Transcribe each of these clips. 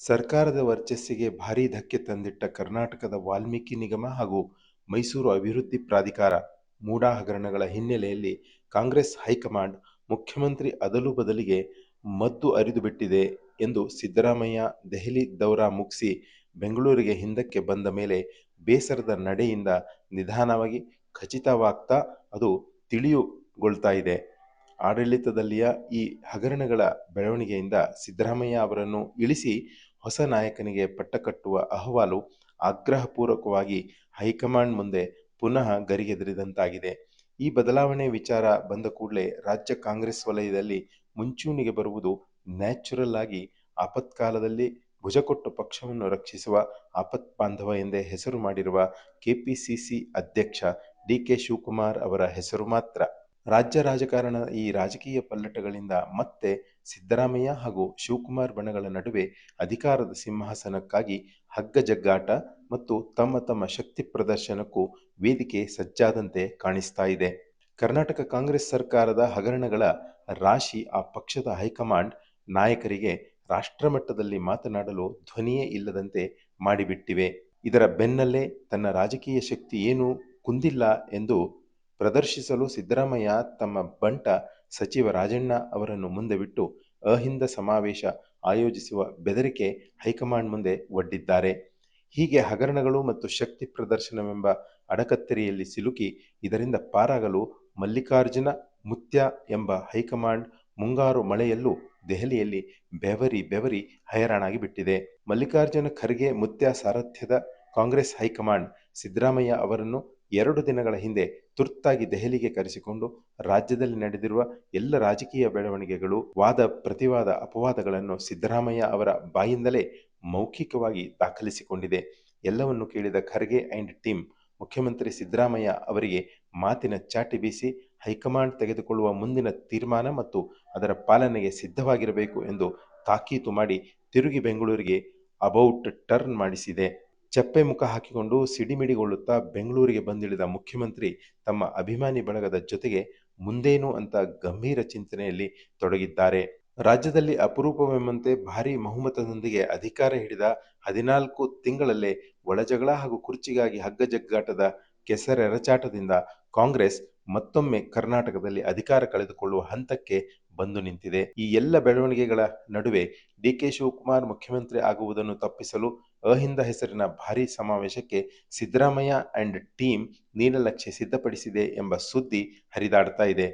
ಸರ್ಕಾರದ ವರ್ಚಸ್ಸಿಗೆ ಭಾರೀ ಧಕ್ಕೆ ತಂದಿಟ್ಟ ಕರ್ನಾಟಕದ ವಾಲ್ಮೀಕಿ ನಿಗಮ ಹಾಗೂ ಮೈಸೂರು ಅಭಿವೃದ್ಧಿ ಪ್ರಾಧಿಕಾರ ಮೂಡಾ ಹಗರಣಗಳ ಹಿನ್ನೆಲೆಯಲ್ಲಿ ಕಾಂಗ್ರೆಸ್ ಹೈಕಮಾಂಡ್ ಮುಖ್ಯಮಂತ್ರಿ ಅದಲು ಬದಲಿಗೆ ಮದ್ದು ಅರಿದು ಬಿಟ್ಟಿದೆ ಎಂದು ಸಿದ್ದರಾಮಯ್ಯ ದೆಹಲಿ ದೌರಾ ಮುಗಿಸಿ ಬೆಂಗಳೂರಿಗೆ ಹಿಂದಕ್ಕೆ ಬಂದ ಮೇಲೆ ಬೇಸರದ ನಡೆಯಿಂದ ನಿಧಾನವಾಗಿ ಖಚಿತವಾಗ್ತಾ ಅದು ತಿಳಿಯುಗೊಳ್ತಾ ಇದೆ. ಆಡಳಿತದಲ್ಲಿಯ ಈ ಹಗರಣಗಳ ಬೆಳವಣಿಗೆಯಿಂದ ಸಿದ್ದರಾಮಯ್ಯ ಅವರನ್ನು ಇಳಿಸಿ ಹೊಸ ನಾಯಕನಿಗೆ ಪಟ್ಟಕಟ್ಟುವ ಅಹವಾಲು ಆಗ್ರಹಪೂರ್ವಕವಾಗಿ ಹೈಕಮಾಂಡ್ ಮುಂದೆ ಪುನಃ ಗರಿಗೆದರಿದಂತಾಗಿದೆ. ಈ ಬದಲಾವಣೆ ವಿಚಾರ ಬಂದ ಕೂಡಲೇ ರಾಜ್ಯ ಕಾಂಗ್ರೆಸ್ ವಲಯದಲ್ಲಿ ಮುಂಚೂಣಿಗೆ ಬರುವುದು ನ್ಯಾಚುರಲ್ ಆಗಿ ಆಪತ್ಕಾಲದಲ್ಲಿ ಭುಜಕೊಟ್ಟು ಪಕ್ಷವನ್ನು ರಕ್ಷಿಸುವ ಆಪತ್ ಬಾಂಧವ ಎಂದೇ ಹೆಸರು ಮಾಡಿರುವ ಕೆಪಿಸಿಸಿ ಅಧ್ಯಕ್ಷ ಡಿ ಕೆ ಶಿವಕುಮಾರ್ ಅವರ ಹೆಸರು ಮಾತ್ರ. ರಾಜ್ಯ ರಾಜಕಾರಣ ಈ ರಾಜಕೀಯ ಪಲ್ಲಟಗಳಿಂದ ಮತ್ತೆ ಸಿದ್ದರಾಮಯ್ಯ ಹಾಗೂ ಶಿವಕುಮಾರ್ ಬಣಗಳ ನಡುವೆ ಅಧಿಕಾರದ ಸಿಂಹಾಸನಕ್ಕಾಗಿ ಹಗ್ಗಜಗ್ಗಾಟ ಮತ್ತು ತಮ್ಮ ತಮ್ಮ ಶಕ್ತಿ ಪ್ರದರ್ಶನಕ್ಕೂ ವೇದಿಕೆ ಸಜ್ಜಾದಂತೆ ಕಾಣಿಸ್ತಾ ಇದೆ. ಕರ್ನಾಟಕ ಕಾಂಗ್ರೆಸ್ ಸರ್ಕಾರದ ಹಗರಣಗಳ ರಾಶಿ ಆ ಪಕ್ಷದ ಹೈಕಮಾಂಡ್ ನಾಯಕರಿಗೆ ರಾಷ್ಟ್ರಮಟ್ಟದಲ್ಲಿ ಮಾತನಾಡಲು ಧ್ವನಿಯೇ ಇಲ್ಲದಂತೆ ಮಾಡಿಬಿಟ್ಟಿವೆ. ಇದರ ಬೆನ್ನಲ್ಲೇ ತನ್ನ ರಾಜಕೀಯ ಶಕ್ತಿ ಏನೂ ಕುಂದಿಲ್ಲ ಎಂದು ಪ್ರದರ್ಶಿಸಲು ಸಿದ್ದರಾಮಯ್ಯ ತಮ್ಮ ಬಂಟ ಸಚಿವ ರಾಜಣ್ಣ ಅವರನ್ನು ಮುಂದೆ ಬಿಟ್ಟು ಅಹಿಂದ ಸಮಾವೇಶ ಆಯೋಜಿಸುವ ಬೆದರಿಕೆ ಹೈಕಮಾಂಡ್ ಮುಂದೆ ಒಡ್ಡಿದ್ದಾರೆ. ಹೀಗೆ ಹಗರಣಗಳು ಮತ್ತು ಶಕ್ತಿ ಪ್ರದರ್ಶನವೆಂಬ ಅಡಕತ್ತರಿಯಲ್ಲಿ ಸಿಲುಕಿ ಇದರಿಂದ ಪಾರಾಗಲು ಮಲ್ಲಿಕಾರ್ಜುನ ಮುತ್ಯ ಎಂಬ ಹೈಕಮಾಂಡ್ ಮುಂಗಾರು ಮಳೆಯಲ್ಲೂ ದೆಹಲಿಯಲ್ಲಿ ಬೆವರಿ ಬೆವರಿ ಹೈರಾಣಾಗಿ ಬಿಟ್ಟಿದೆ ಮಲ್ಲಿಕಾರ್ಜುನ ಖರ್ಗೆ ಮುತ್ಯ ಸಾರಥ್ಯದ ಕಾಂಗ್ರೆಸ್ ಹೈಕಮಾಂಡ್ ಸಿದ್ದರಾಮಯ್ಯ ಅವರನ್ನು ಎರಡು ದಿನಗಳ ಹಿಂದೆ ತುರ್ತಾಗಿ ದೆಹಲಿಗೆ ಕರೆಸಿಕೊಂಡು ರಾಜ್ಯದಲ್ಲಿ ನಡೆದಿರುವ ಎಲ್ಲ ರಾಜಕೀಯ ಬೆಳವಣಿಗೆಗಳು, ವಾದ ಪ್ರತಿವಾದ ಅಪವಾದಗಳನ್ನು ಸಿದ್ದರಾಮಯ್ಯ ಅವರ ಬಾಯಿಂದಲೇ ಮೌಖಿಕವಾಗಿ ದಾಖಲಿಸಿಕೊಂಡಿದೆ. ಎಲ್ಲವನ್ನು ಕೇಳಿದ ಖರ್ಗೆ ಅಂಡ್ ಟೀಮ್, ಮುಖ್ಯಮಂತ್ರಿ ಸಿದ್ದರಾಮಯ್ಯ ಅವರಿಗೆ ಮಾತಿನ ಚಾಟಿ ಬೀಸಿ ಹೈಕಮಾಂಡ್ ತೆಗೆದುಕೊಳ್ಳುವ ಮುಂದಿನ ತೀರ್ಮಾನ ಮತ್ತು ಅದರ ಪಾಲನೆಗೆ ಸಿದ್ಧವಾಗಿರಬೇಕು ಎಂದು ತಾಕೀತು ಮಾಡಿ ತಿರುಗಿ ಬೆಂಗಳೂರಿಗೆ ಅಬೌಟ್ ಟರ್ನ್ ಮಾಡಿಸಿದೆ. ಚಪ್ಪೆ ಮುಖ ಹಾಕಿಕೊಂಡು ಸಿಡಿಮಿಡಿಗೊಳ್ಳುತ್ತಾ ಬೆಂಗಳೂರಿಗೆ ಬಂದಿಳಿದ ಮುಖ್ಯಮಂತ್ರಿ ತಮ್ಮ ಅಭಿಮಾನಿ ಬಳಗದ ಜೊತೆಗೆ ಮುಂದೇನು ಅಂತ ಗಂಭೀರ ಚಿಂತನೆಯಲ್ಲಿ ತೊಡಗಿದ್ದಾರೆ. ರಾಜ್ಯದಲ್ಲಿ ಅಪರೂಪವೆಂಬಂತೆ ಭಾರೀ ಬಹುಮತದೊಂದಿಗೆ ಅಧಿಕಾರ ಹಿಡಿದ ಹದಿನಾಲ್ಕು ತಿಂಗಳಲ್ಲೇ ಒಳಜಗಳ ಹಾಗೂ ಕುರ್ಚಿಗಾಗಿ ಹಗ್ಗಜಗ್ಗಾಟದ ಕೆಸರೆರಚಾಟದಿಂದ ಕಾಂಗ್ರೆಸ್ ಮತ್ತೊಮ್ಮೆ ಕರ್ನಾಟಕದಲ್ಲಿ ಅಧಿಕಾರ ಕಳೆದುಕೊಳ್ಳುವ ಹಂತಕ್ಕೆ ಬಂದು ನಿಂತಿದೆ. ಈ ಎಲ್ಲ ಬೆಳವಣಿಗೆಗಳ ನಡುವೆ ಡಿಕೆ ಶಿವಕುಮಾರ್ ಮುಖ್ಯಮಂತ್ರಿ ಆಗುವುದನ್ನು ತಪ್ಪಿಸಲು ಅಹಿಂದ ಹೆಸರಿನ ಭಾರಿ ಸಮಾವೇಶಕ್ಕೆ ಸಿದ್ದರಾಮಯ್ಯ ಅಂಡ್ ಟೀಮ್ ನೀಲಲಕ್ಷೆ ಸಿದ್ಧಪಡಿಸಿದೆ ಎಂಬ ಸುದ್ದಿ ಹರಿದಾಡ್ತಾ ಇದೆ.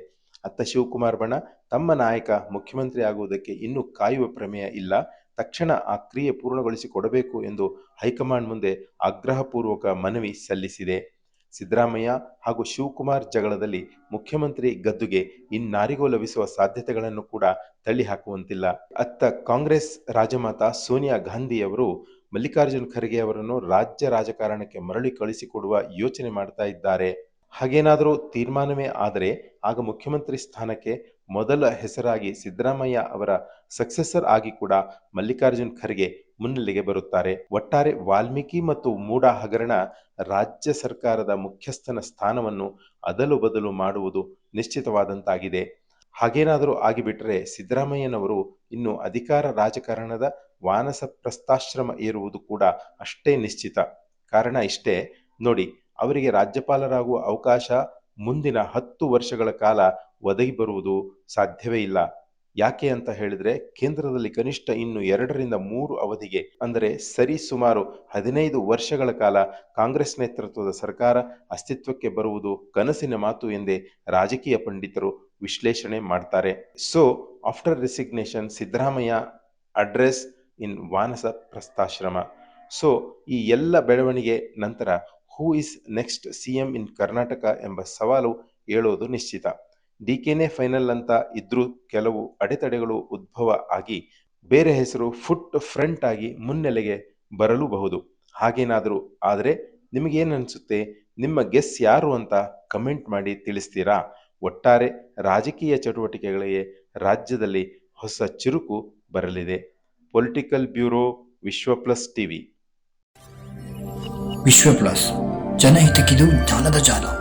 ಅತ್ತ ಶಿವಕುಮಾರ್ ಬಣ, ತಮ್ಮ ನಾಯಕ ಮುಖ್ಯಮಂತ್ರಿ ಆಗುವುದಕ್ಕೆ ಇನ್ನೂ ಕಾಯುವ ಪ್ರಮೇಯ ಇಲ್ಲ. ತಕ್ಷಣ ಆ ಕ್ರಿಯೆ ಪೂರ್ಣಗೊಳಿಸಿ ಕೊಡಬೇಕು ಎಂದು ಹೈಕಮಾಂಡ್ ಮುಂದೆ ಆಗ್ರಹಪೂರ್ವಕ ಮನವಿ ಸಲ್ಲಿಸಿದೆ. ಸಿದ್ದರಾಮಯ್ಯ ಹಾಗೂ ಶಿವಕುಮಾರ್ ಜಗಳದಲ್ಲಿ ಮುಖ್ಯಮಂತ್ರಿ ಗದ್ದುಗೆ ಇನ್ನಾರಿಗೂ ಲಭಿಸುವ ಸಾಧ್ಯತೆಗಳನ್ನು ಕೂಡ ತಳ್ಳಿ ಹಾಕುವಂತಿಲ್ಲ. ಅತ್ತ ಕಾಂಗ್ರೆಸ್ ರಾಜಮಾತ ಸೋನಿಯಾ ಗಾಂಧಿಯವರು ಮಲ್ಲಿಕಾರ್ಜುನ್ ಖರ್ಗೆ ಅವರನ್ನು ರಾಜ್ಯ ರಾಜಕಾರಣಕ್ಕೆ ಮರಳಿ ಕಳಿಸಿಕೊಡುವ ಯೋಚನೆ ಮಾಡ್ತಾ ಇದ್ದಾರೆ. ಹಾಗೇನಾದರೂ ತೀರ್ಮಾನವೇ ಆದರೆ ಆಗ ಮುಖ್ಯಮಂತ್ರಿ ಸ್ಥಾನಕ್ಕೆ ಮೊದಲ ಹೆಸರಾಗಿ ಸಿದ್ದರಾಮಯ್ಯ ಅವರ ಸಕ್ಸೆಸರ್ ಆಗಿ ಕೂಡ ಮಲ್ಲಿಕಾರ್ಜುನ್ ಖರ್ಗೆ ಮುನ್ನೆಲೆಗೆ ಬರುತ್ತಾರೆ. ಒಟ್ಟಾರೆ ವಾಲ್ಮೀಕಿ ಮತ್ತು ಮೂಡ ಹಗರಣ ರಾಜ್ಯ ಸರ್ಕಾರದ ಮುಖ್ಯಸ್ಥನ ಸ್ಥಾನವನ್ನು ಅದಲು ಬದಲು ಮಾಡುವುದು ನಿಶ್ಚಿತವಾದಂತಾಗಿದೆ. ಹಾಗೇನಾದರೂ ಆಗಿಬಿಟ್ಟರೆ ಸಿದ್ದರಾಮಯ್ಯನವರು ಇನ್ನು ಅಧಿಕಾರ ರಾಜಕಾರಣದ ವಾನಸ ಪ್ರಸ್ಥಾಶ್ರಮ ಏರುವುದು ಕೂಡ ಅಷ್ಟೇ ನಿಶ್ಚಿತ. ಕಾರಣ ಇಷ್ಟೇ, ನೋಡಿ ಅವರಿಗೆ ರಾಜ್ಯಪಾಲರಾಗುವ ಅವಕಾಶ ಮುಂದಿನ ಹತ್ತು ವರ್ಷಗಳ ಕಾಲ ಒದಗಿ ಬರುವುದು ಸಾಧ್ಯವೇ ಇಲ್ಲ. ಯಾಕೆ ಅಂತ ಹೇಳಿದ್ರೆ ಕೇಂದ್ರದಲ್ಲಿ ಕನಿಷ್ಠ ಇನ್ನು ಎರಡರಿಂದ ಮೂರು ಅವಧಿಗೆ, ಅಂದರೆ ಸರಿ ಸುಮಾರು ಹದಿನೈದು ವರ್ಷಗಳ ಕಾಲ ಕಾಂಗ್ರೆಸ್ ನೇತೃತ್ವದ ಸರ್ಕಾರ ಅಸ್ತಿತ್ವಕ್ಕೆ ಬರುವುದು ಕನಸಿನ ಮಾತು ಎಂದೇ ರಾಜಕೀಯ ಪಂಡಿತರು ವಿಶ್ಲೇಷಣೆ ಮಾಡ್ತಾರೆ. So after resignation Siddaramaiah address in ವಾನಸ ಪ್ರಸ್ಥಾಶ್ರಮ ಸೊ ಈ ಎಲ್ಲ ಬೆಳವಣಿಗೆ ನಂತರ who is next CM in Karnataka ಎಂಬ ಸವಾಲು ಹೇಳೋದು ನಿಶ್ಚಿತ. ಡಿಕೆನೇ ಫೈನಲ್ ಅಂತ ಇದ್ರೂ ಕೆಲವು ಅಡೆತಡೆಗಳು ಉದ್ಭವ ಆಗಿ ಬೇರೆ ಹೆಸರು ಫುಟ್ ಫ್ರಂಟ್ ಆಗಿ ಮುನ್ನೆಲೆಗೆ ಬರಲೂಬಹುದು. ಹಾಗೇನಾದರೂ ಆದರೆ ನಿಮಗೇನನ್ಸುತ್ತೆ? ನಿಮ್ಮ ಗೆಸ್ ಯಾರು ಅಂತ ಕಮೆಂಟ್ ಮಾಡಿ ತಿಳಿಸ್ತೀರಾ? ಒಟ್ಟಾರೆ ರಾಜಕೀಯ ಚಟುವಟಿಕೆಗಳಿಗೆ ರಾಜ್ಯದಲ್ಲಿ ಹೊಸ ಚುರುಕು ಬರಲಿದೆ. Political bureau Vishwa plus TV. Vishwa plus. ಜನಹಿತಕ್ಕಿದು ಜಾಲದ ಜಾಲ.